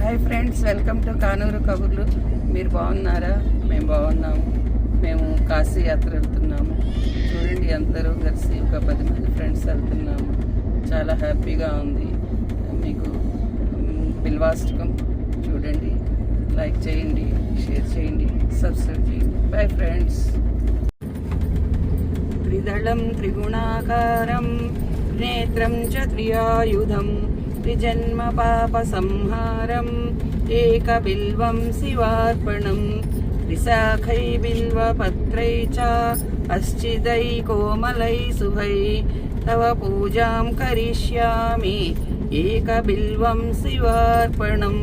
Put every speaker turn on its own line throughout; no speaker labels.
Hi friends welcome to Kanuru కబుర్లు మీరు బాగున్నారా? మేము బాగున్నాము. మేము కాశీ యాత్ర వెళ్తున్నాము. చూడండి అందరూ కలిసి ఒక పది మంది ఫ్రెండ్స్ వెళ్తున్నాము. చాలా హ్యాపీగా ఉంది. మీకు బిల్వాష్టకం చూడండి లైక్ చేయండి షేర్ చేయండి సబ్స్క్రైబ్ చేయండి. బాయ్ ఫ్రెండ్స్ त्रिदलं त्रिगुणाकारं नेत्रं च त्रियायुधं त्रिजन्मपापसंहारम् एकबिल्वं शिवार्पणं त्रिशाखै बिल्वपत्रै च अश्चिदै कोमलै शुभै तव पूजां करिष्यामि एकबिल्वं शिवार्पणं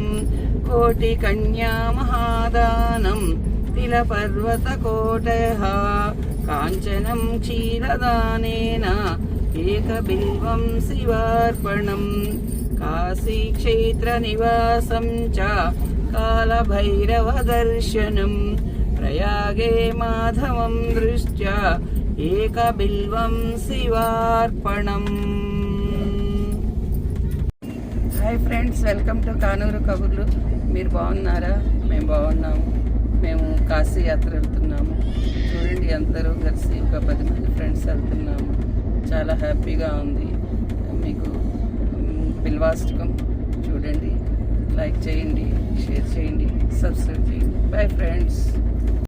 कोटिकन्या महादानं तिलपर्वतकोटयः काञ्चनं क्षीरदानेन एकबिल्वं शिवार्पणं काशीक्षेत्रनिवासं च कालभैरवदर्शनं प्रयागे माधवं दृष्ट्या एकबिल्वं शिवार्पणम् hi friends welcome to Kanuru కబుర్లు మీరు బాగున్నారా మేము బాగున్నాము మేము కాశీ యాత్ర వెళ్తున్నాము చూడండి అందరూ కలిసి ఒక పది మంది ఫ్రెండ్స్ వెళ్తున్నాము చాలా హ్యాపీగా ఉంది మీకు మ్, బిల్వాష్టకం చూడండి లైక్ చేయండి షేర్ చేయండి సబ్స్క్రైబ్ చేయండి. Bye friends